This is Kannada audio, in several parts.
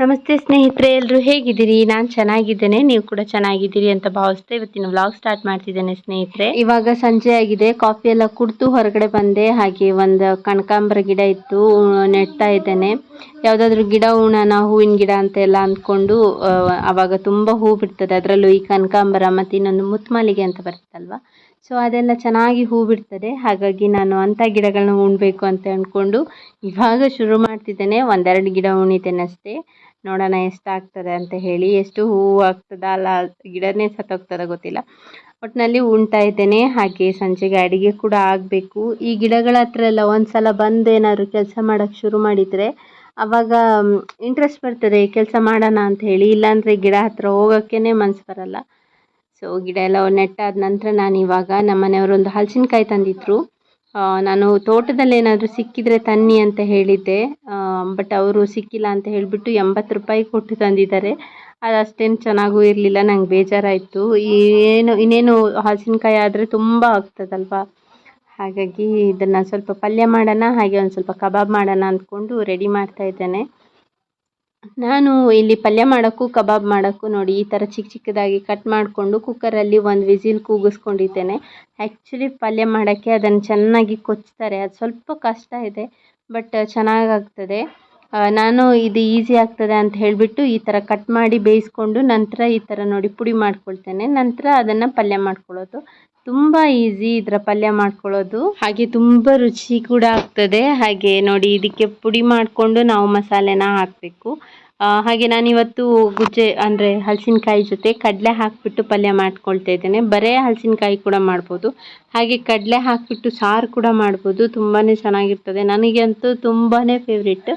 ನಮಸ್ತೆ ಸ್ನೇಹಿತರೆ ಎಲ್ಲರೂ ಹೇಗಿದ್ದೀರಿ? ನಾನು ಚೆನ್ನಾಗಿದ್ದೇನೆ, ನೀವು ಕೂಡ ಚೆನ್ನಾಗಿದ್ದೀರಿ ಅಂತ ಭಾವಿಸ್ತಾ ಇವತ್ತಿನ ವ್ಲಾಗ್ ಸ್ಟಾರ್ಟ್ ಮಾಡ್ತಿದ್ದೇನೆ ಸ್ನೇಹಿತರೆ. ಇವಾಗ ಸಂಜೆ ಆಗಿದೆ, ಕಾಫಿ ಎಲ್ಲ ಕುಡಿದು ಹೊರಗಡೆ ಬಂದೆ, ಹಾಗೆ ಒಂದು ಕನಕಾಂಬರ ಗಿಡ ಇತ್ತು ನೆಡ್ತಾ ಇದ್ದೇನೆ. ಯಾವುದಾದ್ರೂ ಗಿಡ ಉಣನ ಹೂವಿನ ಗಿಡ ಅಂತ ಎಲ್ಲ ಅಂದ್ಕೊಂಡು ಆವಾಗ ತುಂಬ ಹೂ ಬಿಡ್ತದೆ, ಅದರಲ್ಲೂ ಈ ಕನಕಾಂಬರ ಮತ್ತು ಇನ್ನೊಂದು ಮುತ್ಮಲ್ಲಿಗೆ ಅಂತ ಬರುತ್ತಲ್ವಾ? ಸೊ ಅದೆಲ್ಲ ಚೆನ್ನಾಗಿ ಹೂ ಬಿಡ್ತದೆ. ಹಾಗಾಗಿ ನಾನು ಅಂಥ ಗಿಡಗಳನ್ನ ಉಣ್ಬೇಕು ಅಂತ ಅಂದ್ಕೊಂಡು ಇವಾಗ ಶುರು ಮಾಡ್ತಿದ್ದೇನೆ. ಒಂದೆರಡು ಗಿಡ ಉಣಿತೇನೆ ಅಷ್ಟೇ. ನೋಡೋಣ ಎಷ್ಟಾಗ್ತದೆ ಅಂತ ಹೇಳಿ. ಎಷ್ಟು ಹೂವು ಆಗ್ತದ? ಅಲ್ಲ, ಗಿಡನೇ ಸತ್ತೋಗ್ತದ ಗೊತ್ತಿಲ್ಲ. ಒಟ್ಟಿನಲ್ಲಿ ಉಣ್ತಾ ಇದ್ದೇನೆ. ಹಾಗೆ ಸಂಜೆಗೆ ಅಡುಗೆ ಕೂಡ ಆಗಬೇಕು. ಈ ಗಿಡಗಳ ಹತ್ರ ಎಲ್ಲ ಒಂದ್ಸಲ ಬಂದು ಏನಾದ್ರು ಕೆಲಸ ಮಾಡೋಕ್ಕೆ ಶುರು ಮಾಡಿದರೆ ಅವಾಗ ಇಂಟ್ರೆಸ್ಟ್ ಬರ್ತದೆ. ಕೆಲಸ ಮಾಡೋಣ ಅಂತ ಹೇಳಿ. ಇಲ್ಲಾಂದರೆ ಗಿಡ ಹತ್ರ ಹೋಗೋಕ್ಕೇ ಮನ್ಸು ಬರಲ್ಲ. ಸೊ ಗಿಡ ಎಲ್ಲ ನೆಟ್ಟಾದ ನಂತರ ನಾನು ಇವಾಗ ನಮ್ಮ ಮನೆಯವರು ಒಂದು ಹಲಸಿನಕಾಯಿ ತಂದಿದ್ರು. ನಾನು ತೋಟದಲ್ಲಿ ಏನಾದರೂ ಸಿಕ್ಕಿದರೆ ತನ್ನಿ ಅಂತ ಹೇಳಿದ್ದೆ. ಬಟ್ ಅವರು ಸಿಕ್ಕಿಲ್ಲ ಅಂತ ಹೇಳಿಬಿಟ್ಟು ಎಂಬತ್ತು ರೂಪಾಯಿ ಕೊಟ್ಟು ತಂದಿದ್ದಾರೆ. ಅದು ಅಷ್ಟೇನು ಚೆನ್ನಾಗೂ ಇರಲಿಲ್ಲ, ನಂಗೆ ಬೇಜಾರಾಯಿತು. ಏನು, ಇನ್ನೇನು ಹಲಸಿನಕಾಯಿ ಆದರೆ ತುಂಬ ಆಗ್ತದಲ್ವಾ? ಹಾಗಾಗಿ ಇದನ್ನು ಸ್ವಲ್ಪ ಪಲ್ಯ ಮಾಡೋಣ, ಹಾಗೆ ಒಂದು ಸ್ವಲ್ಪ ಕಬಾಬ್ ಮಾಡೋಣ ಅಂದ್ಕೊಂಡು ರೆಡಿ ಮಾಡ್ತಾ ಇದ್ದೇನೆ. ನಾನು ಇಲ್ಲಿ ಪಲ್ಯ ಮಾಡೋಕ್ಕೂ, ಕಬಾಬ್ ಮಾಡೋಕ್ಕೂ ನೋಡಿ, ಈ ಥರ ಚಿಕ್ಕ ಚಿಕ್ಕದಾಗಿ ಕಟ್ ಮಾಡಿಕೊಂಡು ಕುಕ್ಕರಲ್ಲಿ ಒಂದು ವಿಸಿಲ್ ಕೂಗಿಸ್ಕೊಂಡಿದ್ದೇನೆ. ಆ್ಯಕ್ಚುಲಿ ಪಲ್ಯ ಮಾಡೋಕ್ಕೆ ಅದನ್ನು ಚೆನ್ನಾಗಿ ಕೊಚ್ತಾರೆ. ಅದು ಸ್ವಲ್ಪ ಕಷ್ಟ ಇದೆ ಬಟ್ ಚೆನ್ನಾಗಾಗ್ತದೆ. ನಾನು ಇದು ಈಸಿ ಆಗ್ತದೆ ಅಂತ ಹೇಳಿಬಿಟ್ಟು ಈ ಥರ ಕಟ್ ಮಾಡಿ ಬೇಯಿಸ್ಕೊಂಡು ನಂತರ ಈ ಥರ ನೋಡಿ ಪುಡಿ ಮಾಡ್ಕೊಳ್ತೇನೆ. ನಂತರ ಅದನ್ನು ಪಲ್ಯ ಮಾಡ್ಕೊಳ್ಳೋದು. ತುಂಬ ಈಸಿ ಇದರ ಪಲ್ಯ ಮಾಡ್ಕೊಳ್ಳೋದು. ಹಾಗೆ ತುಂಬ ರುಚಿ ಕೂಡ ಆಗ್ತದೆ. ಹಾಗೆ ನೋಡಿ ಇದಕ್ಕೆ ಪುಡಿ ಮಾಡಿಕೊಂಡು ನಾವು ಮಸಾಲೆನ ಹಾಕಬೇಕು. ಹಾಗೆ ನಾನಿವತ್ತು ಗುಜ್ಜೆ ಅಂದರೆ ಹಲಸಿನಕಾಯಿ ಜೊತೆ ಕಡಲೆ ಹಾಕಿಬಿಟ್ಟು ಪಲ್ಯ ಮಾಡ್ಕೊಳ್ತಾ ಇದ್ದೇನೆ. ಬರೇ ಹಲಸಿನಕಾಯಿ ಕೂಡ ಮಾಡ್ಬೋದು. ಹಾಗೆ ಕಡಲೆ ಹಾಕಿಬಿಟ್ಟು ಸಾರು ಕೂಡ ಮಾಡ್ಬೋದು. ತುಂಬಾ ಚೆನ್ನಾಗಿರ್ತದೆ. ನನಗಂತೂ ತುಂಬಾ ಫೇವ್ರೆಟ್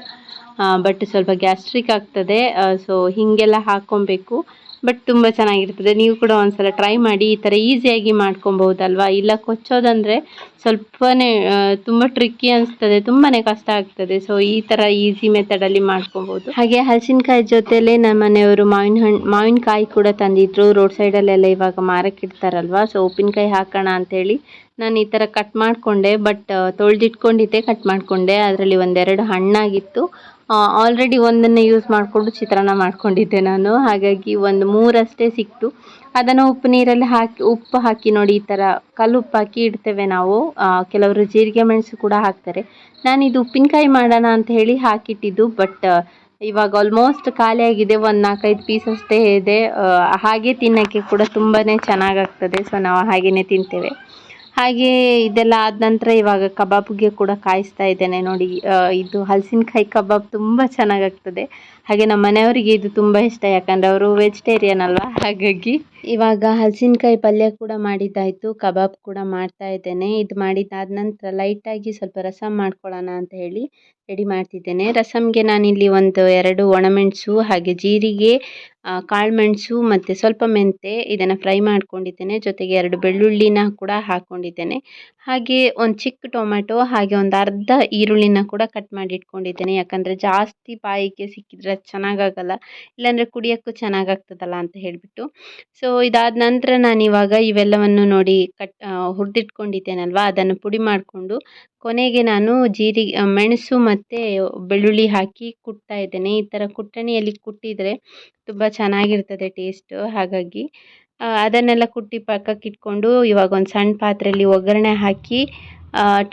ಬಟ್ ಸ್ವಲ್ಪ ಗ್ಯಾಸ್ಟ್ರಿಕ್ ಆಗ್ತದೆ. ಸೊ ಹೀಗೆಲ್ಲ ಹಾಕ್ಕೊಬೇಕು. ಬಟ್ ತುಂಬ ಚೆನ್ನಾಗಿರ್ತದೆ. ನೀವು ಕೂಡ ಒಂದ್ಸಲ ಟ್ರೈ ಮಾಡಿ, ಈ ಥರ ಈಸಿಯಾಗಿ ಮಾಡ್ಕೊಬೋದಲ್ವಾ ಇಲ್ಲ ಕೊಚ್ಚೋದಂದರೆ ಸ್ವಲ್ಪನೇ ತುಂಬ ಟ್ರಿಕ್ಕಿ ಅನಿಸ್ತದೆ. ತುಂಬಾ ಕಷ್ಟ ಆಗ್ತದೆ. ಸೊ ಈ ಥರ ಈಸಿ ಮೆಥಡಲ್ಲಿ ಮಾಡ್ಕೊಬೋದು ಹಾಗೆ ಹಲಸಿನಕಾಯಿ ಜೊತೆಲೇ ನಮ್ಮ ಮನೆಯವರು ಮಾವಿನ ಹಣ್ಣು ಮಾವಿನಕಾಯಿ ಕೂಡ ತಂದಿದ್ರು. ರೋಡ್ ಸೈಡಲ್ಲೆಲ್ಲ ಇವಾಗ ಮಾರಕ್ಕೆ ಇಡ್ತಾರಲ್ವಾ? ಸೊ ಉಪ್ಪಿನಕಾಯಿ ಹಾಕೋಣ ಅಂಥೇಳಿ ನಾನು ಈ ಥರ ಕಟ್ ಮಾಡಿಕೊಂಡೆ. ಬಟ್ ತೊಳೆದಿಟ್ಕೊಂಡಿದ್ದೆ ಕಟ್ ಮಾಡಿಕೊಂಡೆ. ಅದರಲ್ಲಿ ಒಂದೆರಡು ಹಣ್ಣಾಗಿತ್ತು. ಆಲ್ರೆಡಿ ಒಂದನ್ನು ಯೂಸ್ ಮಾಡಿಕೊಂಡು ಚಿತ್ರಾನ್ನ ಮಾಡ್ಕೊಂಡಿದ್ದೆ ನಾನು. ಹಾಗಾಗಿ ಒಂದು ಮೂರಷ್ಟೇ ಸಿಕ್ತು. ಅದನ್ನು ಉಪ್ಪು ನೀರಲ್ಲಿ ಹಾಕಿ, ಉಪ್ಪು ಹಾಕಿ ನೋಡಿ ಈ ಥರ ಕಲ್ಲು ಉಪ್ಪು ಹಾಕಿ ಇಡ್ತೇವೆ ನಾವು. ಕೆಲವರು ಜೀರಿಗೆ ಮೆಣಸು ಕೂಡ ಹಾಕ್ತಾರೆ. ನಾನು ಇದು ಉಪ್ಪಿನಕಾಯಿ ಮಾಡೋಣ ಅಂತ ಹೇಳಿ ಹಾಕಿಟ್ಟಿದ್ದು, ಬಟ್ ಇವಾಗ ಆಲ್ಮೋಸ್ಟ್ ಖಾಲಿಯಾಗಿದೆ ಒಂದು ನಾಲ್ಕೈದು ಪೀಸ್ ಅಷ್ಟೇ ಇದೆ. ಹಾಗೆ ತಿನ್ನೋಕ್ಕೆ ಕೂಡ ತುಂಬಾ ಚೆನ್ನಾಗಾಗ್ತದೆ ಸೊ ನಾವು ಹಾಗೆಯೇ ತಿಂತೇವೆ. ಹಾಗೆ ಇದೆಲ್ಲ ಆದ ನಂತರ ಇವಾಗ ಕಬಾಬ್ಗೆ ಕೂಡ ಕಾಯಿಸ್ತಾ ಇದ್ದೇನೆ ನೋಡಿ. ಇದು ಹಲಸಿನಕಾಯಿ ಕಬಾಬ್ ತುಂಬ ಚೆನ್ನಾಗಾಗ್ತದೆ. ಹಾಗೆ ನಮ್ಮ ಮನೆಯವರಿಗೆ ಇದು ತುಂಬ ಇಷ್ಟ, ಯಾಕಂದರೆ ಅವರು ವೆಜಿಟೇರಿಯನ್ ಅಲ್ವಾ? ಹಾಗಾಗಿ ಇವಾಗ ಹಲಸಿನಕಾಯಿ ಪಲ್ಯ ಕೂಡ ಮಾಡಿದ್ದಾಯಿತು ಕಬಾಬ್ ಕೂಡ ಮಾಡ್ತಾ ಇದ್ದೇನೆ. ಇದು ಮಾಡಿದ್ದಾದ ನಂತರ ಲೈಟಾಗಿ ಸ್ವಲ್ಪ ರಸಮ್ ಮಾಡ್ಕೊಳ್ಳೋಣ ಅಂತ ಹೇಳಿ ರೆಡಿ ಮಾಡ್ತಿದ್ದೇನೆ. ರಸಮ್ಗೆ ನಾನಿಲ್ಲಿ ಒಂದು ಎರಡು ಒಣಮೆಣಸು ಹಾಗೆ ಜೀರಿಗೆ ಕಾಳುಮೆಣಸು ಮತ್ತು ಸ್ವಲ್ಪ ಮೆಂತೆ ಇದನ್ನು ಫ್ರೈ ಮಾಡ್ಕೊಂಡಿದ್ದೇನೆ. ಜೊತೆಗೆ ಎರಡು ಬೆಳ್ಳುಳ್ಳಿನ ಕೂಡ ಹಾಕ್ಕೊಂಡಿದ್ದೇನೆ ಹಾಗೆ ಒಂದು ಚಿಕ್ಕ ಟೊಮೆಟೊ ಹಾಗೆ ಒಂದು ಅರ್ಧ ಈರುಳ್ಳಿನ ಕೂಡ ಕಟ್ ಮಾಡಿ ಇಟ್ಕೊಂಡಿದ್ದೇನೆ. ಯಾಕಂದರೆ ಜಾಸ್ತಿ ಬಾಯಿಗೆ ಸಿಕ್ಕಿದ್ರೆ ಚೆನ್ನಾಗಾಗಲ್ಲ, ಇಲ್ಲಾಂದರೆ ಕುಡಿಯೋಕ್ಕೂ ಚೆನ್ನಾಗಾಗ್ತದಲ್ಲ ಅಂತ ಹೇಳಿಬಿಟ್ಟು. ಸೊ ಇದಾದ ನಂತರ ನಾನು ಇವಾಗ ಇವೆಲ್ಲವನ್ನು ನೋಡಿ ಕಟ್ ಹುರಿದಿಟ್ಕೊಂಡಿದ್ದೇನಲ್ವಾ, ಅದನ್ನು ಪುಡಿ ಮಾಡಿಕೊಂಡು ಕೊನೆಗೆ ನಾನು ಜೀರಿಗೆ ಮೆಣಸು ಮತ್ತು ಬೆಳ್ಳುಳ್ಳಿ ಹಾಕಿ ಕುಟ್ತಾ ಇದ್ದೇನೆ. ಈ ಥರ ಕುಟ್ಟಣಿಯಲ್ಲಿ ಕುಟ್ಟಿದರೆ ತುಂಬ ಚೆನ್ನಾಗಿರ್ತದೆ ಟೇಸ್ಟು ಹಾಗಾಗಿ. ಅದನ್ನೆಲ್ಲ ಕುಟ್ಟಿ ಪಕ್ಕಕ್ಕೆ ಇಟ್ಕೊಂಡು ಇವಾಗ ಒಂದು ಸಣ್ಣ ಪಾತ್ರೆಯಲ್ಲಿ ಒಗ್ಗರಣೆ ಹಾಕಿ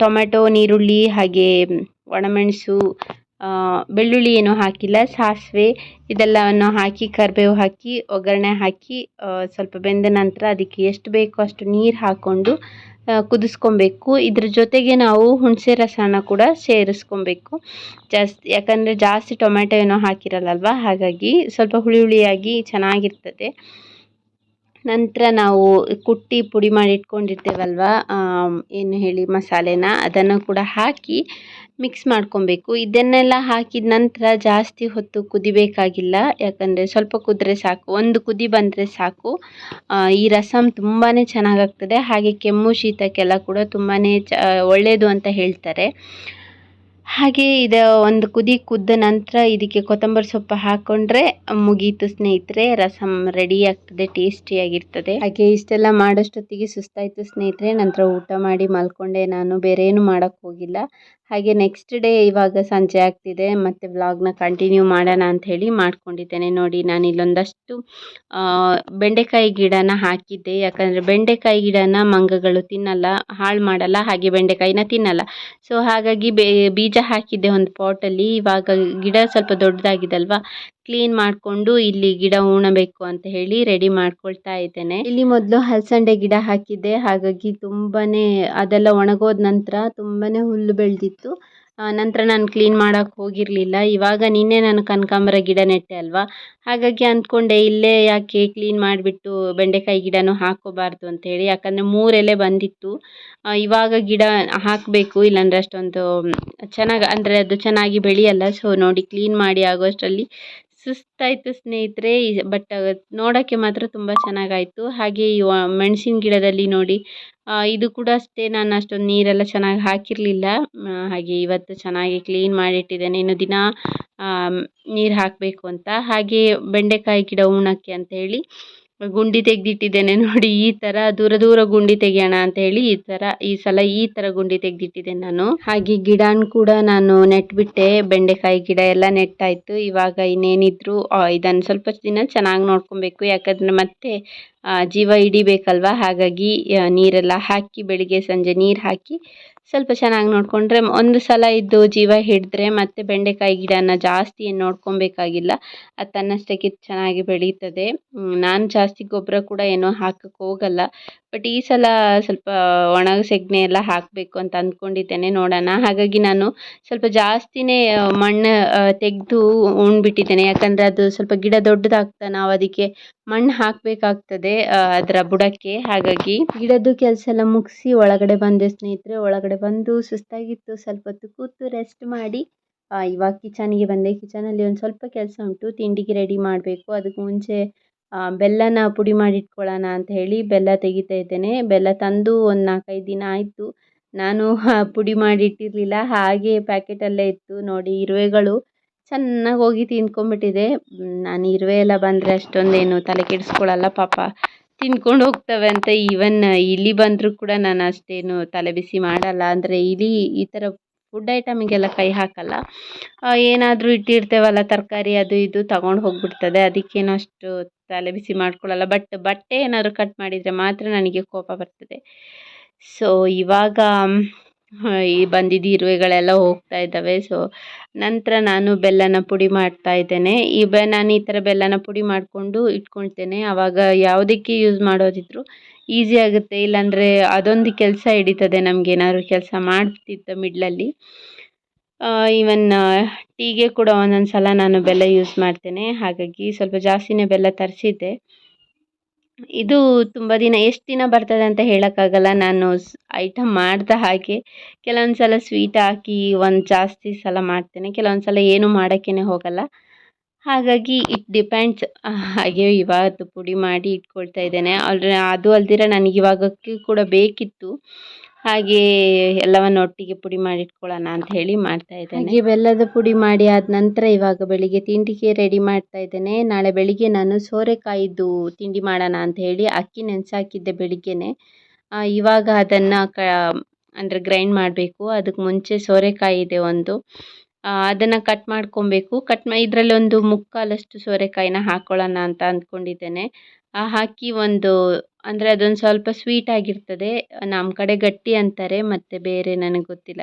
ಟೊಮೆಟೊ, ನೀರುಳ್ಳಿ ಹಾಗೆ ಒಣಮೆಣಸು ಬೆಳ್ಳುಳ್ಳಿ ಏನು ಹಾಕಿಲ್ಲ, ಸಾಸಿವೆ ಇದೆಲ್ಲವನ್ನು ಹಾಕಿ, ಕರಿಬೇವು ಹಾಕಿ, ಒಗ್ಗರಣೆ ಹಾಕಿ ಸ್ವಲ್ಪ ಬೆಂದ ನಂತರ ಅದಕ್ಕೆ ಎಷ್ಟು ಬೇಕೋ ಅಷ್ಟು ನೀರು ಹಾಕ್ಕೊಂಡು ಕುದಿಸ್ಕೊಬೇಕು. ಇದ್ರ ಜೊತೆಗೆ ನಾವು ಹುಣಸೆ ರಸನ ಕೂಡ ಸೇರಿಸ್ಕೊಬೇಕು. ಜಾಸ್ತಿ, ಯಾಕಂದರೆ ಜಾಸ್ತಿ ಟೊಮೆಟೊ ಏನೋ ಹಾಕಿರಲ್ಲಲ್ವ, ಹಾಗಾಗಿ ಸ್ವಲ್ಪ ಹುಳಿ ಹುಳಿಯಾಗಿ ಚೆನ್ನಾಗಿರ್ತದೆ. ನಂತರ ನಾವು ಕುಟ್ಟಿ ಪುಡಿ ಮಾಡಿ ಇಟ್ಕೊಂಡಿರ್ತೇವಲ್ವ ಏನು ಹೇಳಿ ಮಸಾಲೆನ, ಅದನ್ನು ಕೂಡ ಹಾಕಿ ಮಿಕ್ಸ್ ಮಾಡ್ಕೊಬೇಕು. ಇದನ್ನೆಲ್ಲ ಹಾಕಿದ ನಂತರ ಜಾಸ್ತಿ ಹೊತ್ತು ಕುದಿಬೇಕಾಗಿಲ್ಲ. ಯಾಕಂದರೆ ಸ್ವಲ್ಪ ಕುದ್ರೆ ಸಾಕು. ಒಂದು ಕುದಿ ಬಂದರೆ ಸಾಕು. ಈ ರಸಮ್ ತುಂಬಾ ಚೆನ್ನಾಗಾಗ್ತದೆ. ಹಾಗೆ ಕೆಮ್ಮು ಶೀತಕ್ಕೆಲ್ಲ ಕೂಡ ತುಂಬಾ ಚ ಒಳ್ಳೆಯದು ಅಂತ ಹೇಳ್ತಾರೆ. ಹಾಗೆ ಇದು ಒಂದು ಕುದಿ ಕುದ್ದ ನಂತರ ಇದಕ್ಕೆ ಕೊತ್ತಂಬರಿ ಸೊಪ್ಪು ಹಾಕೊಂಡ್ರೆ ಮುಗೀತು ಸ್ನೇಹಿತರೆ, ರಸಂ ರೆಡಿ ಆಗ್ತದೆ ಟೇಸ್ಟಿಯಾಗಿರ್ತದೆ ಹಾಗೆ ಇಷ್ಟೆಲ್ಲ ಮಾಡೋಷ್ಟೊತ್ತಿಗೆ ಸುಸ್ತಾಯಿತು ಸ್ನೇಹಿತರೆ, ನಂತರ ಊಟ ಮಾಡಿ ಮಲ್ಕೊಂಡೆ ನಾನು ಬೇರೆ ಏನು ಮಾಡೋಕ್ಕೆ ಹೋಗಿಲ್ಲ. ಹಾಗೆ ನೆಕ್ಸ್ಟ್ ಡೇ ಇವಾಗ ಸಂಜೆ ಆಗ್ತಿದೆ, ಮತ್ತು ವ್ಲಾಗ್ನ ಕಂಟಿನ್ಯೂ ಮಾಡೋಣ ಅಂತ ಹೇಳಿ ಮಾಡ್ಕೊಂಡಿದ್ದೇನೆ. ನೋಡಿ, ನಾನು ಇಲ್ಲೊಂದಷ್ಟು ಬೆಂಡೆಕಾಯಿ ಗಿಡನ ಹಾಕಿದ್ದೆ. ಯಾಕಂದರೆ ಬೆಂಡೆಕಾಯಿ ಗಿಡನ ಮಂಗಗಳು ತಿನ್ನಲ್ಲ, ಹಾಳು ಮಾಡಲ್ಲ, ಹಾಗೆ ಬೆಂಡೆಕಾಯಿನ ತಿನ್ನಲ್ಲ. ಸೊ ಹಾಗಾಗಿ ಬೀಜ ಹಾಕಿದ್ದೆ ಒಂದು ಪಾಟಲ್ಲಿ ಇವಾಗ ಗಿಡ ಸ್ವಲ್ಪ ದೊಡ್ಡದಾಗಿದೆ ಅಲ್ವಾ ಕ್ಲೀನ್ ಮಾಡಿಕೊಂಡು ಇಲ್ಲಿ ಗಿಡ ಉಣಬೇಕು ಅಂತ ಹೇಳಿ ರೆಡಿ ಮಾಡ್ಕೊಳ್ತಾ ಇದ್ದೇನೆ. ಇಲ್ಲಿ ಮೊದಲು ಹಲಸಂಡೆ ಗಿಡ ಹಾಕಿದ್ದೆ. ಹಾಗಾಗಿ ತುಂಬಾನೇ ಅದೆಲ್ಲ ಒಣಗೋದ ನಂತರ ತುಂಬಾನೇ ಹುಲ್ಲು ಬೆಳೆದಿತ್ತು. ನಂತರ ನಾನು ಕ್ಲೀನ್ ಮಾಡೋಕ್ಕೆ ಹೋಗಿರಲಿಲ್ಲ. ಇವಾಗ ನಿನ್ನೆ ನಾನು ಕನಕಾಂಬರ ಗಿಡ ನೆಟ್ಟೆ ಅಲ್ವಾ? ಹಾಗಾಗಿ ಅಂದ್ಕೊಂಡೆ ಇಲ್ಲೇ ಯಾಕೆ ಕ್ಲೀನ್ ಮಾಡಿಬಿಟ್ಟು ಬೆಂಡೆಕಾಯಿ ಗಿಡನೂ ಹಾಕೋಬಾರ್ದು ಅಂತೇಳಿ ಯಾಕಂದರೆ ಮೂರೆಲೆ ಬಂದಿತ್ತು. ಇವಾಗ ಗಿಡ ಹಾಕಬೇಕು, ಇಲ್ಲಾಂದರೆ ಅಷ್ಟೊಂದು ಚೆನ್ನಾಗಿ, ಅಂದರೆ ಅದು ಚೆನ್ನಾಗಿ ಬೆಳೆಯಲ್ಲ. ಸೊ ನೋಡಿ ಕ್ಲೀನ್ ಮಾಡಿ ಆಗೋಷ್ಟರಲ್ಲಿ ಸುಸ್ತಾಯಿತು ಸ್ನೇಹಿತರೆ ಬಟ್ ನೋಡೋಕ್ಕೆ ಮಾತ್ರ ತುಂಬ ಚೆನ್ನಾಗಾಯಿತು. ಹಾಗೆ ಈ ಮೆಣಸಿನ ಗಿಡದಲ್ಲಿ ನೋಡಿ ಇದು ಕೂಡ ಅಷ್ಟೇ, ನಾನು ಅಷ್ಟೊಂದು ನೀರೆಲ್ಲ ಚೆನ್ನಾಗಿ ಹಾಕಿರಲಿಲ್ಲ. ಹಾಗೆ ಇವತ್ತು ಚೆನ್ನಾಗಿ ಕ್ಲೀನ್ ಮಾಡಿಟ್ಟಿದ್ದೇನೆ. ಇನ್ನು ದಿನ ನೀರು ಹಾಕಬೇಕು ಅಂತ. ಹಾಗೆ ಬೆಂಡೆಕಾಯಿ ಗಿಡ ಉಣ್ಣೋಕ್ಕೆ ಅಂತ ಹೇಳಿ ಗುಂಡಿ ತೆಗೆದಿಟ್ಟಿದ್ದೇನೆ ನೋಡಿ, ಈ ಥರ ದೂರ ದೂರ ಗುಂಡಿ ತೆಗೆಯೋಣ ಅಂತ ಹೇಳಿ ಈ ಥರ ಈ ಸಲ ಈ ಥರ ಗುಂಡಿ ತೆಗೆದಿಟ್ಟಿದ್ದೇನೆ ನಾನು. ಹಾಗೆ ಗಿಡನ ಕೂಡ ನಾನು ನೆಟ್ಬಿಟ್ಟೆ, ಬೆಂಡೆಕಾಯಿ ಗಿಡ ಎಲ್ಲ ನೆಟ್ಟಾಯಿತು. ಇವಾಗ ಇನ್ನೇನಿದ್ರು ಇದನ್ನು ಸ್ವಲ್ಪ ದಿನ ಚೆನ್ನಾಗಿ ನೋಡ್ಕೊಬೇಕು. ಯಾಕಂದರೆ ಮತ್ತೆ ಜೀವ ಹಿಡಿಬೇಕಲ್ವಾ? ಹಾಗಾಗಿ ನೀರೆಲ್ಲ ಹಾಕಿ, ಬೆಳಿಗ್ಗೆ ಸಂಜೆ ನೀರು ಹಾಕಿ ಸ್ವಲ್ಪ ಚೆನ್ನಾಗಿ ನೋಡಿಕೊಂಡ್ರೆ ಒಂದು ಸಲ ಇದ್ದು ಜೀವ ಹಿಡಿದ್ರೆ ಮತ್ತೆ ಬೆಂಡೆಕಾಯಿ ಗಿಡನ ಜಾಸ್ತಿ ಏನು ನೋಡ್ಕೊಬೇಕಾಗಿಲ್ಲ. ಅದು ತನ್ನಷ್ಟಕ್ಕೆ ಚೆನ್ನಾಗಿ ಬೆಳೀತದೆ. ನಾನು ಜಾಸ್ತಿ ಗೊಬ್ಬರ ಕೂಡ ಏನೋ ಹಾಕಕ್ಕೆ ಹೋಗಲ್ಲ. ಬಟ್ ಈ ಸಲ ಸ್ವಲ್ಪ ಒಣ ಸೆಗಣಿ ಎಲ್ಲ ಹಾಕಬೇಕು ಅಂತ ಅಂದ್ಕೊಂಡಿದ್ದೇನೆ ನೋಡೋಣ. ಹಾಗಾಗಿ ನಾನು ಸ್ವಲ್ಪ ಜಾಸ್ತಿನೇ ಮಣ್ಣು ತೆಗೆದು ಉಣ್ಬಿಟ್ಟಿದ್ದೇನೆ. ಯಾಕಂದರೆ ಅದು ಸ್ವಲ್ಪ ಗಿಡ ದೊಡ್ಡದಾಗ್ತಾ ನಾವು ಅದಕ್ಕೆ ಮಣ್ಣು ಹಾಕಬೇಕಾಗ್ತದೆ ಅದರ ಬುಡಕ್ಕೆ. ಹಾಗಾಗಿ ಗಿಡದ್ದು ಕೆಲಸ ಎಲ್ಲ ಮುಗಿಸಿ ಒಳಗಡೆ ಬಂದೆ ಸ್ನೇಹಿತರೆ, ಒಳಗಡೆ ಬಂದು ಸುಸ್ತಾಗಿತ್ತು. ಸ್ವಲ್ಪ ಹೊತ್ತು ಕೂತು ರೆಸ್ಟ್ ಮಾಡಿ ಇವಾಗ ಕಿಚನ್ಗೆ ಬಂದೆ. ಕಿಚನಲ್ಲಿ ಒಂದು ಸ್ವಲ್ಪ ಕೆಲಸ ಉಂಟು. ತಿಂಡಿಗೆ ರೆಡಿ ಮಾಡಬೇಕು. ಅದಕ್ಕೆ ಮುಂಚೆ ಬೆಲ್ಲನ ಪುಡಿ ಮಾಡಿ ಇಟ್ಕೊಳ್ಳೋಣ ಅಂತ ಹೇಳಿ ಬೆಲ್ಲ ತೆಗಿತಾ ಇದ್ದೇನೆ. ಬೆಲ್ಲ ತಂದು ಒಂದು ನಾಲ್ಕೈದು ದಿನ ಆಯಿತು. ನಾನು ಪುಡಿ ಮಾಡಿ ಇಟ್ಟಿರಲಿಲ್ಲ ಹಾಗೆ ಪ್ಯಾಕೆಟಲ್ಲೇ ಇತ್ತು. ನೋಡಿ, ಇರುವೆಗಳು ಚೆನ್ನಾಗಿ ಹೋಗಿ ತಿಂದ್ಕೊಂಬಿಟ್ಟಿದೆ. ನಾನು ಇರುವೆ ಎಲ್ಲ ಬಂದರೆ ಅಷ್ಟೊಂದೇನು ತಲೆ ಕೆಡಿಸ್ಕೊಳ್ಳಲ್ಲ ಪಾಪ. ತಿಂದ್ಕೊಂಡು ಹೋಗ್ತವೆ ಅಂತ. ಈವನ್ ಇಲಿ ಬಂದರೂ ಕೂಡ ನಾನು ಅಷ್ಟೇನು ತಲೆ ಬಿಸಿ ಮಾಡಲ್ಲ. ಅಂದರೆ ಇಲಿ ಈ ಥರ ಫುಡ್ ಐಟಮಿಗೆಲ್ಲ ಕೈ ಹಾಕಲ್ಲ. ಏನಾದರೂ ಇಟ್ಟಿರ್ತೇವಲ್ಲ ತರಕಾರಿ ಅದು ಇದು ತಗೊಂಡು ಹೋಗ್ಬಿಡ್ತದೆ. ಅದಕ್ಕೇನು ಅಷ್ಟು ತಲೆ ಬಿಸಿ ಮಾಡ್ಕೊಳ್ಳಲ್ಲ ಬಟ್ ಬಟ್ಟೆ ಏನಾದರೂ ಕಟ್ ಮಾಡಿದರೆ ಮಾತ್ರ ನನಗೆ ಕೋಪ ಬರ್ತದೆ. ಸೊ ಇವಾಗ ಈ ಬಂದಿದ್ದ ಇರುವೆಗಳೆಲ್ಲ ಹೋಗ್ತಾ ಇದ್ದಾವೆ. ಸೊ ನಂತರ ನಾನು ಬೆಲ್ಲನ ಪುಡಿ ಮಾಡ್ತಾ ಇದ್ದೇನೆ. ಈ ಬೆ ನಾನು ಈ ಥರ ಬೆಲ್ಲನ ಪುಡಿ ಮಾಡಿಕೊಂಡು ಇಟ್ಕೊಳ್ತೇನೆ. ಆವಾಗ ಯಾವುದಕ್ಕೆ ಯೂಸ್ ಮಾಡೋದಿದ್ರು ಈಸಿ ಆಗುತ್ತೆ. ಇಲ್ಲಾಂದರೆ ಅದೊಂದು ಕೆಲಸ ಹಿಡಿತದೆ ನಮ್ಗೆ ಏನಾದ್ರು ಕೆಲಸ ಮಾಡ್ತಿತ್ತು ಮಿಡ್ಲಲ್ಲಿ ಈವನ್ ಟೀಗೆ ಕೂಡ ಒಂದೊಂದು ಸಲ ನಾನು ಬೆಲ್ಲ ಯೂಸ್ ಮಾಡ್ತೇನೆ. ಹಾಗಾಗಿ ಸ್ವಲ್ಪ ಜಾಸ್ತಿನೇ ಬೆಲ್ಲ ತರಿಸಿದ್ದೆ. ಇದು ತುಂಬ ದಿನ ಎಷ್ಟು ದಿನ ಬರ್ತದೆ ಅಂತ ಹೇಳೋಕ್ಕಾಗಲ್ಲ. ನಾನು ಐಟಮ್ ಮಾಡಿದ ಹಾಗೆ ಕೆಲವೊಂದು ಸಲ ಸ್ವೀಟ್ ಹಾಕಿ ಒಂದು ಜಾಸ್ತಿ ಸಲ ಮಾಡ್ತೇನೆ. ಕೆಲವೊಂದು ಸಲ ಏನೂ ಮಾಡೋಕ್ಕೇ ಹೋಗಲ್ಲ. ಹಾಗಾಗಿ ಇಟ್ ಡಿಪೆಂಡ್ಸ್ ಹಾಗೆ ಇವತ್ತು ಪುಡಿ ಮಾಡಿ ಇಟ್ಕೊಳ್ತಾ ಇದ್ದೇನೆ. ಅದು ಅಲ್ದಿರ ನನಗೆ ಇವಾಗಕ್ಕೆ ಕೂಡ ಬೇಕಿತ್ತು. ಹಾಗೆ ಎಲ್ಲವನ್ನು ಒಟ್ಟಿಗೆ ಪುಡಿ ಮಾಡಿ ಇಟ್ಕೊಳ್ಳೋಣ ಅಂತ ಹೇಳಿ ಮಾಡ್ತಾ ಇದ್ದೇನೆ. ಹಾಗೆ ಬೆಲ್ಲದ ಪುಡಿ ಮಾಡಿ ಆದ ನಂತರ ಇವಾಗ ಬೆಳಿಗ್ಗೆ ತಿಂಡಿಗೆ ರೆಡಿ ಮಾಡ್ತಾ ಇದ್ದೇನೆ. ನಾಳೆ ಬೆಳಿಗ್ಗೆ ನಾನು ಸೋರೆಕಾಯಿದು ತಿಂಡಿ ಮಾಡೋಣ ಅಂತ ಹೇಳಿ ಅಕ್ಕಿ ನೆನೆಸಾಕಿದ್ದೆ ಬೆಳಿಗ್ಗೆನೆ. ಇವಾಗ ಅದನ್ನು ಕ, ಅಂದರೆ ಗ್ರೈಂಡ್ ಮಾಡಬೇಕು. ಅದಕ್ಕೆ ಮುಂಚೆ ಸೋರೆಕಾಯಿ ಇದೆ ಒಂದು. ಅದನ್ನು ಕಟ್ ಮಾಡ್ಕೊಬೇಕು. ಕಟ್ ಮಾ, ಇದರಲ್ಲಿ ಒಂದು ಮುಕ್ಕಾಲಷ್ಟು ಸೋರೆಕಾಯಿನ ಹಾಕ್ಕೊಳ್ಳೋಣ ಅಂತ ಅಂದ್ಕೊಂಡಿದ್ದೇನೆ. ಹಾಕಿ ಒಂದು, ಅಂದರೆ ಅದೊಂದು ಸ್ವಲ್ಪ ಸ್ವೀಟ್ ಆಗಿರ್ತದೆ. ನಮ್ಮ ಕಡೆ ಗಟ್ಟಿ ಅಂತಾರೆ, ಮತ್ತು ಬೇರೆ ನನಗೆ ಗೊತ್ತಿಲ್ಲ.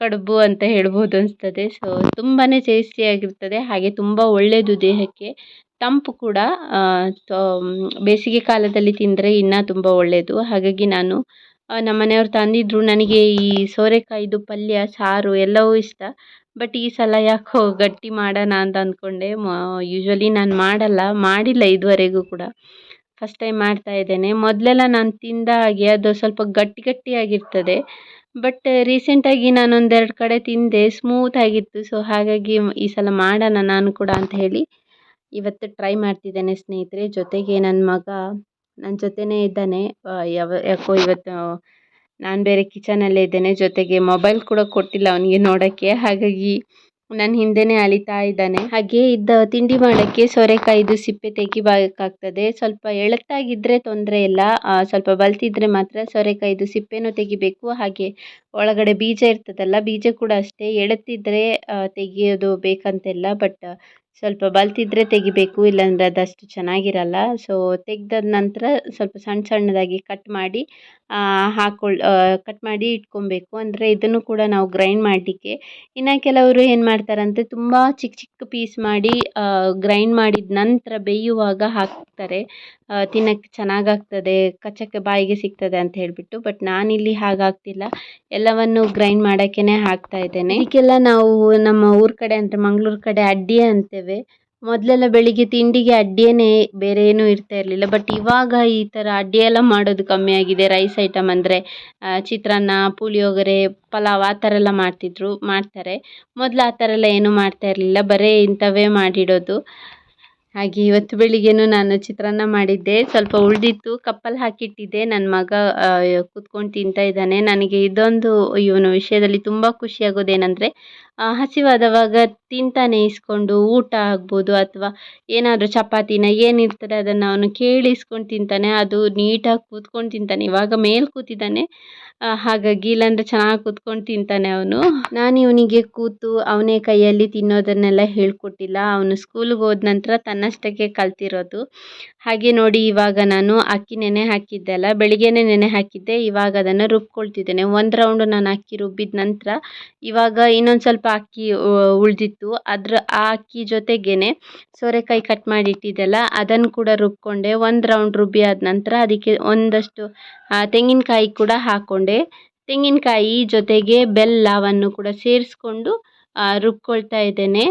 ಕಡುಬು ಅಂತ ಹೇಳ್ಬೋದು ಅನಿಸ್ತದೆ. ಸೊ ತುಂಬಾ ಟೇಸ್ಟಿಯಾಗಿರ್ತದೆ ಹಾಗೆ ತುಂಬ ಒಳ್ಳೆಯದು ದೇಹಕ್ಕೆ. ತಂಪು ಕೂಡ ಬೇಸಿಗೆ ಕಾಲದಲ್ಲಿ ತಿಂದರೆ ಇನ್ನೂ ತುಂಬ ಒಳ್ಳೆಯದು ಹಾಗಾಗಿ ನಾನು ನಮ್ಮ ಮನೆಯವ್ರು ತಂದಿದ್ದರು ನನಗೆ ಈ ಸೋರೆಕಾಯಿದು, ಪಲ್ಯ, ಸಾರು ಎಲ್ಲವೂ ಇಷ್ಟ. ಬಟ್ ಈ ಸಲ ಯಾಕೋ ಗಟ್ಟಿ ಮಾಡೋಣ ಅಂತ ಅಂದ್ಕೊಂಡೆ. ಯೂಶ್ವಲಿ ನಾನು ಮಾಡಲ್ಲ, ಮಾಡಿಲ್ಲ ಇದುವರೆಗೂ ಕೂಡ. ಫಸ್ಟ್ ಟೈಮ್ ಮಾಡ್ತಾ ಇದ್ದೇನೆ. ಮೊದಲೆಲ್ಲ ನಾನು ತಿಂದ ಹಾಗೆ ಅದು ಸ್ವಲ್ಪ ಗಟ್ಟಿ ಗಟ್ಟಿಯಾಗಿರ್ತದೆ ಬಟ್ ರೀಸೆಂಟಾಗಿ ನಾನು ಒಂದೆರಡು ಕಡೆ ತಿಂದೆ. ಸ್ಮೂತ್ ಆಗಿತ್ತು. ಸೊ ಹಾಗಾಗಿ ಈ ಸಲ ಮಾಡೋಣ ನಾನು ಕೂಡ ಅಂತ ಹೇಳಿ ಇವತ್ತು ಟ್ರೈ ಮಾಡ್ತಿದ್ದೇನೆ ಸ್ನೇಹಿತರೆ. ಜೊತೆಗೆ ನನ್ನ ಮಗ ನನ್ನ ಜೊತೆನೇ ಇದ್ದಾನೆ. ಯಾವ, ಯಾಕೋ ಇವತ್ತು ನಾನು ಬೇರೆ ಕಿಚನಲ್ಲೇ ಇದ್ದೇನೆ, ಜೊತೆಗೆ ಮೊಬೈಲ್ ಕೂಡ ಕೊಟ್ಟಿಲ್ಲ ಅವನಿಗೆ ನೋಡೋಕ್ಕೆ. ಹಾಗಾಗಿ ನನ್ನ ಹಿಂದೆನೇ ಅಳಿತಾ ಇದ್ದಾನೆ. ಹಾಗೆ ಇದ್ದ ತಿಂಡಿ ಮಾಡೋಕ್ಕೆ ಸೋರೆಕಾಯಿದು ಸಿಪ್ಪೆ ತೆಗಿಬೇಕಾಗ್ತದೆ. ಸ್ವಲ್ಪ ಎಳತ್ತಾಗಿದ್ದರೆ ತೊಂದರೆ ಇಲ್ಲ ಸ್ವಲ್ಪ ಬಲ್ತಿದ್ರೆ ಮಾತ್ರ ಸೋರೆಕಾಯಿದು ಸಿಪ್ಪೆನೂ ತೆಗಿಬೇಕು. ಹಾಗೆ ಒಳಗಡೆ ಬೀಜ ಇರ್ತದಲ್ಲ, ಬೀಜ ಕೂಡ ಅಷ್ಟೇ. ಎಳತ್ತಿದ್ರೆ ತೆಗೆಯೋದು ಬೇಕಂತಿಲ್ಲ ಬಟ್ ಸ್ವಲ್ಪ ಬಲ್ತಿದ್ರೆ ತೆಗಿಬೇಕು, ಇಲ್ಲಾಂದರೆ ಅದಷ್ಟು ಚೆನ್ನಾಗಿರಲ್ಲ. ಸೊ ತೆಗ್ದ ನಂತರ ಸ್ವಲ್ಪ ಸಣ್ಣ ಸಣ್ಣದಾಗಿ ಕಟ್ ಮಾಡಿ ಹಾಕೊಳ್ ಕಟ್ ಮಾಡಿ ಇಟ್ಕೊಬೇಕು. ಅಂದರೆ ಇದನ್ನು ಕೂಡ ನಾವು ಗ್ರೈಂಡ್ ಮಾಡಲಿಕ್ಕೆ. ಇನ್ನು ಕೆಲವರು ಏನು ಮಾಡ್ತಾರಂತೆ ತುಂಬ ಚಿಕ್ಕ ಚಿಕ್ಕ ಪೀಸ್ ಮಾಡಿ ಗ್ರೈಂಡ್ ಮಾಡಿದ ನಂತರ ಬೇಯುವಾಗ ಹಾಕ್ತಾರೆ. ತಿನ್ನಕ್ಕೆ ಚೆನ್ನಾಗಾಗ್ತದೆ ಕಚ್ಚಕ್ಕೆ ಬಾಯಿಗೆ ಸಿಗ್ತದೆ ಅಂತ ಹೇಳಿಬಿಟ್ಟು. ಬಟ್ ನಾನಿಲ್ಲಿ ಹಾಗಾಗ್ತಿಲ್ಲ ಎಲ್ಲವನ್ನು ಗ್ರೈಂಡ್ ಮಾಡೋಕ್ಕೇ ಹಾಕ್ತಾ ಇದ್ದೇನೆ. ಇದಕ್ಕೆಲ್ಲ ನಾವು ನಮ್ಮ ಊರ ಕಡೆ ಅಂದರೆ ಮಂಗಳೂರು ಕಡೆ ಅಡ್ಡಿ ಅಂತೇವೆ. ಮೊದಲೆಲ್ಲ ಬೆಳಿಗ್ಗೆ ತಿಂಡಿಗೆ ಅಡ್ಡಿಯೇ ಬೇರೆ ಏನೂ ಇರ್ತಾ ಇರಲಿಲ್ಲ. ಬಟ್ ಇವಾಗ ಈ ಥರ ಅಡ್ಡಿ ಎಲ್ಲ ಮಾಡೋದು ಕಮ್ಮಿ ಆಗಿದೆ. ರೈಸ್ ಐಟಮ್ ಅಂದರೆ ಚಿತ್ರಾನ್ನ, ಪುಳಿಯೋಗರೆ, ಪಲಾವ್ ಆ ಥರ ಎಲ್ಲ ಮಾಡ್ತಿದ್ರು, ಮಾಡ್ತಾರೆ. ಮೊದಲು ಆ ಥರ ಎಲ್ಲ ಏನೂ ಮಾಡ್ತಾ ಇರಲಿಲ್ಲ. ಬರೇ ಇಂಥವೇ ಮಾಡಿಡೋದು. ಹಾಗೆ ಇವತ್ತು ಬೆಳಿಗ್ಗೆನೂ ನಾನು ಚಿತ್ರಾನ್ನ ಮಾಡಿದ್ದೆ. ಸ್ವಲ್ಪ ಉಳಿದಿತ್ತು, ಕಪ್ಪಲ್ಲಿ ಹಾಕಿಟ್ಟಿದ್ದೆ. ನನ್ನ ಮಗ ಕೂತ್ಕೊಂಡು ತಿಂತಾ ಇದ್ದಾನೆ. ನನಗೆ ಇದೊಂದು, ಇವನ ವಿಷಯದಲ್ಲಿ ತುಂಬ ಖುಷಿಯಾಗೋದೇನೆಂದರೆ ಹಸಿವಾದವಾಗ ತಿಂತಾನೆ ಇಸ್ಕೊಂಡು ಊಟ ಆಗ್ಬೋದು ಅಥವಾ ಏನಾದರೂ ಚಪಾತಿನ ಏನಿರ್ತದೆ ಅದನ್ನು ಅವನು ಕೇಳಿ ಇಸ್ಕೊಂಡು ತಿಂತಾನೆ. ಅದು ನೀಟಾಗಿ ಕೂತ್ಕೊಂಡು ತಿಂತಾನೆ. ಇವಾಗ ಮೇಲೆ ಕೂತಿದ್ದಾನೆ. ಹಾಗಾಗಿ ಇಲ್ಲಾಂದರೆ ಚೆನ್ನಾಗಿ ಕೂತ್ಕೊಂಡು ತಿಂತಾನೆ ಅವನು. ನಾನು ಇವನಿಗೆ ಕೂತು ಅವನೇ ಕೈಯಲ್ಲಿ ತಿನ್ನೋದನ್ನೆಲ್ಲ ಹೇಳ್ಕೊಟ್ಟಿಲ್ಲ. ಅವನು ಸ್ಕೂಲ್ಗೆ ಹೋದ ನಂತರ ತನ್ನಷ್ಟಕ್ಕೆ ಕಲ್ತಿರೋದು. ಹಾಗೆ ನೋಡಿ ಇವಾಗ ನಾನು ಅಕ್ಕಿ ನೆನೆ ಹಾಕಿದ್ದೆ ಅಲ್ಲ, ಬೆಳಿಗ್ಗೆನೇ ನೆನೆ ಹಾಕಿದ್ದೆ, ಇವಾಗ ಅದನ್ನು ರುಬ್ಕೊಳ್ತಿದ್ದೇನೆ. ಒಂದು ರೌಂಡು ನಾನು ಅಕ್ಕಿ ರುಬ್ಬಿದ ನಂತರ ಇವಾಗ ಇನ್ನೊಂದು ಸ್ವಲ್ಪ ಅಕ್ಕಿ ಉಳಿದಿತ್ತು. ಅದ್ರ, ಆ ಅಕ್ಕಿ ಜೊತೆಗೇನೆ ಸೋರೆಕಾಯಿ ಕಟ್ ಮಾಡಿಟ್ಟಿದ್ದೆಲ್ಲ ಅದನ್ನು ಕೂಡ ರುಬ್ಕೊಂಡೆ. ಒಂದು ರೌಂಡ್ ರುಬ್ಬಿ ಆದ ನಂತರ ಅದಕ್ಕೆ ಒಂದಷ್ಟು ತೆಂಗಿನಕಾಯಿ ಕೂಡ ಹಾಕ್ಕೊಂಡೆ ತೆಂಗಿನಕಾಯಿ ಜೊತೆಗೆ ಬೆಲ್ಲವನ್ನು ಕೂಡ ಸೇರಿಸ್ಕೊಂಡು ರುಬ್ಕೊಳ್ತಾ ಇದ್ದೇನೆ.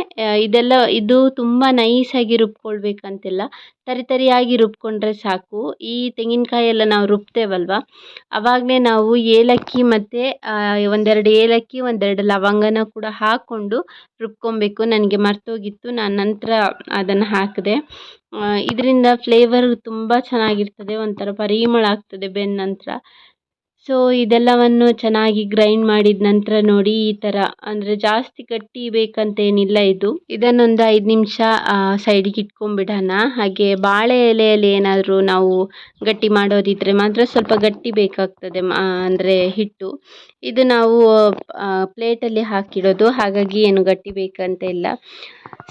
ಇದೆಲ್ಲ, ಇದು ತುಂಬ ನೈಸಾಗಿ ರುಬ್ಕೊಳ್ಬೇಕಂತಿಲ್ಲ. ತರಿ ತರಿಯಾಗಿ ರುಬ್ಕೊಂಡ್ರೆ ಸಾಕು. ಈ ತೆಂಗಿನಕಾಯಿ ಎಲ್ಲ ನಾವು ರುಬ್ತೇವಲ್ವ? ಅವಾಗಲೇ ನಾವು ಏಲಕ್ಕಿ ಮತ್ತು ಒಂದೆರಡು ಏಲಕ್ಕಿ, ಒಂದೆರಡು ಲವಂಗನ ಕೂಡ ಹಾಕ್ಕೊಂಡು ರುಬ್ಕೊಬೇಕು. ನನಗೆ ಮರ್ತೋಗಿತ್ತು. ನಾನು ನಂತರ ಅದನ್ನು ಹಾಕಿದೆ. ಇದರಿಂದ ಫ್ಲೇವರ್ ತುಂಬ ಚೆನ್ನಾಗಿರ್ತದೆ. ಒಂಥರ ಪರಿಮಳ ಆಗ್ತದೆ ಬೆಂದ ನಂತರ. ಸೊ ಇದೆಲ್ಲವನ್ನು ಚೆನ್ನಾಗಿ ಗ್ರೈಂಡ್ ಮಾಡಿದ ನಂತರ ನೋಡಿ ಈ ಥರ ಅಂದರೆ ಜಾಸ್ತಿ ಗಟ್ಟಿ ಬೇಕಂತೇನಿಲ್ಲ ಇದು. ಇದನ್ನೊಂದು ಐದು ನಿಮಿಷ ಸೈಡಿಗೆ ಇಟ್ಕೊಂಡ್ಬಿಡೋಣ. ಹಾಗೆ ಬಾಳೆ ಎಲೆಯಲ್ಲಿ ಏನಾದರೂ ನಾವು ಗಟ್ಟಿ ಮಾಡೋದಿದ್ರೆ ಮಾತ್ರ ಸ್ವಲ್ಪ ಗಟ್ಟಿ ಬೇಕಾಗ್ತದೆ ಅಂದರೆ ಹಿಟ್ಟು. ಇದು ನಾವು ಪ್ಲೇಟಲ್ಲಿ ಹಾಕಿಡೋದು, ಹಾಗಾಗಿ ಏನು ಗಟ್ಟಿ ಬೇಕಂತ ಇಲ್ಲ.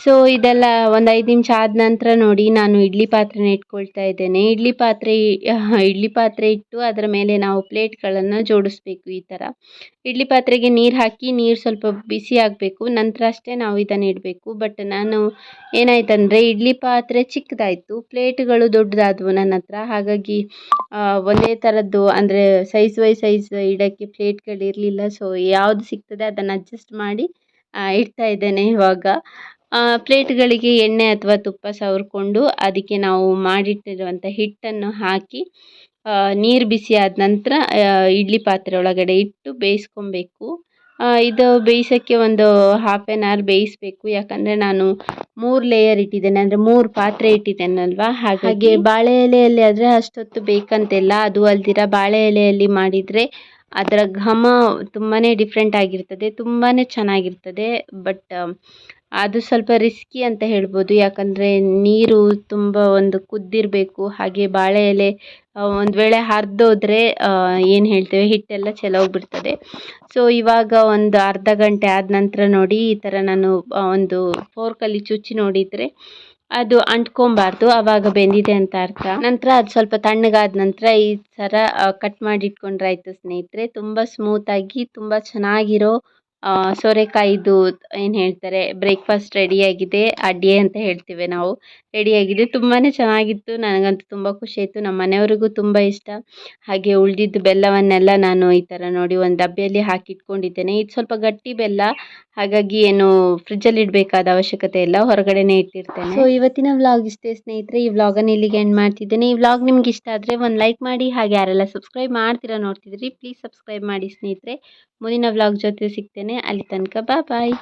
ಸೊ ಇದೆಲ್ಲ ಒಂದು ಐದು ನಿಮಿಷ ಆದ ನಂತರ ನೋಡಿ ನಾನು ಇಡ್ಲಿ ಪಾತ್ರೆನ ಇಟ್ಕೊಳ್ತಾ ಇದ್ದೇನೆ. ಇಡ್ಲಿ ಪಾತ್ರೆ ಇಡ್ಲಿ ಪಾತ್ರೆ ಇಟ್ಟು ಅದರ ಮೇಲೆ ನಾವು ಪ್ಲೇಟ್ಗಳನ್ನು ಜೋಡಿಸ್ಬೇಕು ಈ ಥರ. ಇಡ್ಲಿ ಪಾತ್ರೆಗೆ ನೀರು ಹಾಕಿ ನೀರು ಸ್ವಲ್ಪ ಬಿಸಿ ಆಗಬೇಕು. ನಂತರ ಅಷ್ಟೇ ನಾವು ಇದನ್ನು ಇಡಬೇಕು. ಬಟ್ ನಾನು ಏನಾಯ್ತಂದರೆ ಇಡ್ಲಿ ಪಾತ್ರೆ ಚಿಕ್ಕದಾಯಿತು. ಪ್ಲೇಟ್ಗಳು ದೊಡ್ಡದಾದವು ನನ್ನ ಹತ್ರ. ಹಾಗಾಗಿ ಒಂದೇ ಥರದ್ದು ಅಂದರೆ ಸೈಜ್ ವೈ ಸೈಜ್ ಇಡೋಕ್ಕೆ ಪ್ಲೇಟ್ಗಳು ಇರಲಿಲ್ಲ. ಸೊ ಯಾವುದು ಸಿಗ್ತದೆ ಅದನ್ನು ಅಡ್ಜಸ್ಟ್ ಮಾಡಿ ಇಡ್ತಾ ಇದ್ದೇನೆ ಇವಾಗ. ಪ್ಲೇಟ್ಗಳಿಗೆ ಎಣ್ಣೆ ಅಥವಾ ತುಪ್ಪ ಸವರ್ಕೊಂಡು ಅದಕ್ಕೆ ನಾವು ಮಾಡಿಟ್ಟಿರುವಂಥ ಹಿಟ್ಟನ್ನು ಹಾಕಿ ನೀರು ಬಿಸಿ ಆದ ನಂತರ ಇಡ್ಲಿ ಪಾತ್ರೆ ಒಳಗಡೆ ಇಟ್ಟು ಬೇಯಿಸ್ಕೊಬೇಕು. ಇದು ಬೇಯಿಸೋಕ್ಕೆ ಒಂದು ಹಾಫ್ ಆ್ಯನ್ ಅವರ್ ಬೇಯಿಸಬೇಕು. ಯಾಕಂದರೆ ನಾನು ಮೂರು ಲೇಯರ್ ಇಟ್ಟಿದ್ದೇನೆ. ಅಂದರೆ ಮೂರು ಪಾತ್ರೆ ಇಟ್ಟಿದ್ದೇನಲ್ವಾ? ಹಾಗಾಗಿ ಬಾಳೆ ಎಲೆಯಲ್ಲಿ ಆದರೆ ಅಷ್ಟೊತ್ತು ಬೇಕಂತಿಲ್ಲ. ಅದು ಅಲ್ದಿರ ಬಾಳೆ ಎಲೆಯಲ್ಲಿ ಮಾಡಿದರೆ ಅದರ ಘಮ ತುಂಬಾ ಡಿಫ್ರೆಂಟ್ ಆಗಿರ್ತದೆ. ತುಂಬಾ ಚೆನ್ನಾಗಿರ್ತದೆ. ಬಟ್ ಅದು ಸ್ವಲ್ಪ ರಿಸ್ಕಿ ಅಂತ ಹೇಳ್ಬೋದು. ಯಾಕಂದರೆ ನೀರು ತುಂಬ ಒಂದು ಕುದ್ದಿರಬೇಕು. ಹಾಗೆ ಬಾಳೆ ಎಲೆ ಒಂದು ವೇಳೆ ಹರಿದೋದ್ರೆ ಏನು ಹೇಳ್ತೇವೆ, ಹಿಟ್ಟೆಲ್ಲ ಚೆಲ್ಲೋಗ್ಬಿಡ್ತದೆ ಸೊ ಇವಾಗ ಒಂದು ಅರ್ಧ ಗಂಟೆ ಆದ ನಂತರ ನೋಡಿ ಈ ಥರ ನಾನು ಒಂದು ಫೋರ್ಕಲ್ಲಿ ಚುಚ್ಚಿ ನೋಡಿದರೆ ಅದು ಅಂಟ್ಕೊಬಾರ್ದು. ಆವಾಗ ಬೆಂದಿದೆ ಅಂತ ಅರ್ಥ. ನಂತರ ಅದು ಸ್ವಲ್ಪ ತಣ್ಣಗಾದ ನಂತರ ಈ ಥರ ಕಟ್ ಮಾಡಿ ಇಟ್ಕೊಂಡ್ರೆ ಆಯಿತು ಸ್ನೇಹಿತರೆ. ತುಂಬ ಸ್ಮೂತಾಗಿ ತುಂಬ ಚೆನ್ನಾಗಿರೋ ಸೋರೆಕಾಯಿದು ಏನು ಹೇಳ್ತಾರೆ ಬ್ರೇಕ್ಫಾಸ್ಟ್ ರೆಡಿಯಾಗಿದೆ ಅಡ್ಗೆ ಅಂತ ಹೇಳ್ತೇವೆ ನಾವು. ರೆಡಿಯಾಗಿದೆ. ತುಂಬಾ ಚೆನ್ನಾಗಿತ್ತು. ನನಗಂತೂ ತುಂಬ ಖುಷಿ ಆಯಿತು. ನಮ್ಮ ಮನೆಯವರಿಗೂ ತುಂಬ ಇಷ್ಟ. ಹಾಗೆ ಉಳಿದಿದ್ದು ಬೆಲ್ಲವನ್ನೆಲ್ಲ ನಾನು ಈ ಥರ ನೋಡಿ ಒಂದು ಡಬ್ಬಿಯಲ್ಲಿ ಹಾಕಿಟ್ಕೊಂಡಿದ್ದೇನೆ. ಇದು ಸ್ವಲ್ಪ ಗಟ್ಟಿ ಬೆಲ್ಲ. ಹಾಗಾಗಿ ಏನು ಫ್ರಿಜ್ಜಲ್ಲಿ ಇಡಬೇಕಾದ ಅವಶ್ಯಕತೆ ಇಲ್ಲ. ಹೊರಗಡೆನೇ ಇಟ್ಟಿರ್ತೇನೆ. ಸೊ ಇವತ್ತಿನ ವ್ಲಾಗ್ ಇಷ್ಟೇ ಸ್ನೇಹಿತರೆ. ಈ ವ್ಲಾಗನ್ನು ಇಲ್ಲಿಗೆ ಎಂಡ್ ಮಾಡ್ತಿದ್ದೇನೆ. ಈ ವ್ಲಾಗ್ ನಿಮ್ಗೆ ಇಷ್ಟ ಆದರೆ ಒಂದು ಲೈಕ್ ಮಾಡಿ, ಹಾಗೆ ಯಾರೆಲ್ಲ ಸಬ್ಸ್ಕ್ರೈಬ್ ಮಾಡ್ತೀರಾ ನೋಡ್ತಿದ್ರಿ ಪ್ಲೀಸ್ ಸಬ್ಸ್ಕ್ರೈಬ್ ಮಾಡಿ ಸ್ನೇಹಿತರೆ. ಮುಂದಿನ ವ್ಲಾಗ್ ಜೊತೆ ಸಿಗ್ತೇನೆ. ಅಲ್ಲಿ ತನಕ ಬಾ ಬಾಯ್